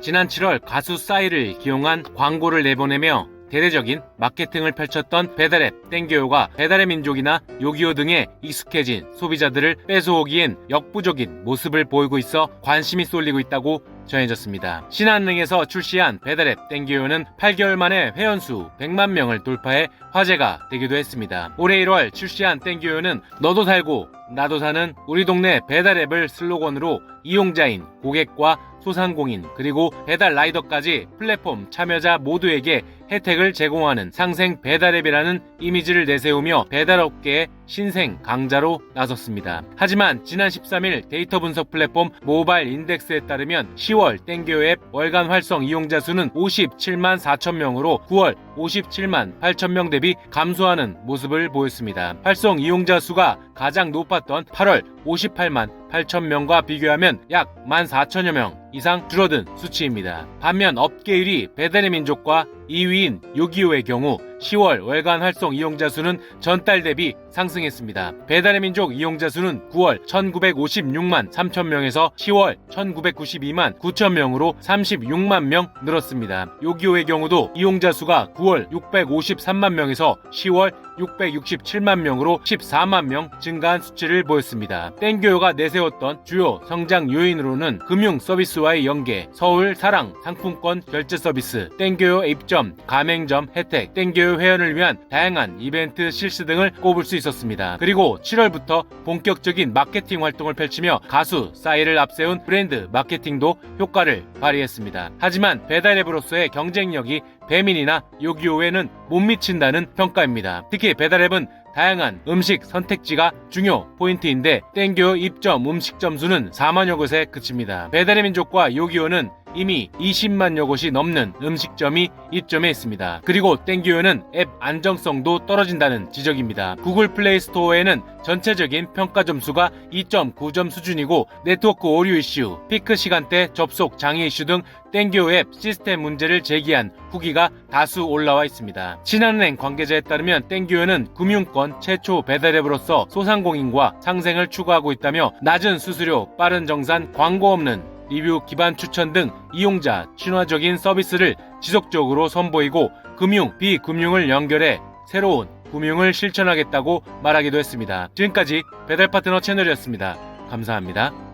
지난 7월 가수 싸이를 기용한 광고를 내보내며 대대적인 마케팅을 펼쳤던 배달앱 땡겨요가 배달의 민족이나 요기요 등에 익숙해진 소비자들을 뺏어오기엔 역부족인 모습을 보이고 있어 관심이 쏠리고 있다고 전해졌습니다. 신한은행에서 출시한 배달앱 땡겨요는 8개월 만에 회원수 100만 명을 돌파해 화제가 되기도 했습니다. 올해 1월 출시한 땡겨요는 너도 살고 나도 사는 우리 동네 배달 앱을 슬로건으로 이용자인 고객과 소상공인 그리고 배달 라이더까지 플랫폼 참여자 모두에게 혜택을 제공하는 상생 배달 앱이라는 이미지를 내세우며 배달업계의 신생 강자로 나섰습니다. 하지만 지난 13일 데이터 분석 플랫폼 모바일 인덱스에 따르면 10월 땡겨요 앱 월간 활성 이용자 수는 57만 4천 명으로 9월 57만 8천 명 대비 감소하는 모습을 보였습니다. 활성 이용자 수가 가장 높았던 8월 58만 8천 명과 비교하면 약 1만 4천여 명 이상 줄어든 수치입니다. 반면 업계 1위 배달의 민족과 2위인 요기요의 경우 10월 월간 활성 이용자 수는 전달 대비 상승했습니다. 배달의 민족 이용자 수는 9월 1956만 3천 명에서 10월 1992만 9천 명으로 36만 명 늘었습니다. 요기요의 경우도 이용자 수가 9월 653만 명에서 10월 667만 명으로 14만 명 증가한 수치를 보였습니다. 땡교요가 내세웠던 주요 성장 요인으로는 금융 서비스와의 연계, 서울 사랑 상품권 결제 서비스, 땡교요 입점, 가맹점 혜택, 땡교요 회원을 위한 다양한 이벤트 실시 등을 꼽을 수 있었습니다. 그리고 7월부터 본격적인 마케팅 활동을 펼치며 가수 싸이를 앞세운 브랜드 마케팅도 효과를 발휘했습니다. 하지만 배달앱으로서의 경쟁력이 배민이나 요기요에는 못 미친다는 평가입니다. 특히 배달앱은 다양한 음식 선택지가 중요 포인트인데 땡교 입점 음식 점 수는 4만여 곳에 그칩니다. 배달의 민족과 요기요는 이미 20만여 곳이 넘는 음식점이 입점해 있습니다. 그리고 땡기요는 앱 안정성도 떨어진다는 지적입니다. 구글 플레이 스토어에는 전체적인 평가 점수가 2.9점 수준이고 네트워크 오류 이슈, 피크 시간대 접속 장애 이슈 등 땡기요 앱 시스템 문제를 제기한 후기가 다수 올라와 있습니다. 신한은행 관계자에 따르면 땡기요는 금융권 최초 배달 앱으로서 소상공인과 상생을 추구하고 있다며 낮은 수수료, 빠른 정산, 광고 없는 리뷰 기반 추천 등 이용자 친화적인 서비스를 지속적으로 선보이고 금융, 비금융을 연결해 새로운 금융을 실천하겠다고 말하기도 했습니다. 지금까지 배달 파트너 채널이었습니다. 감사합니다.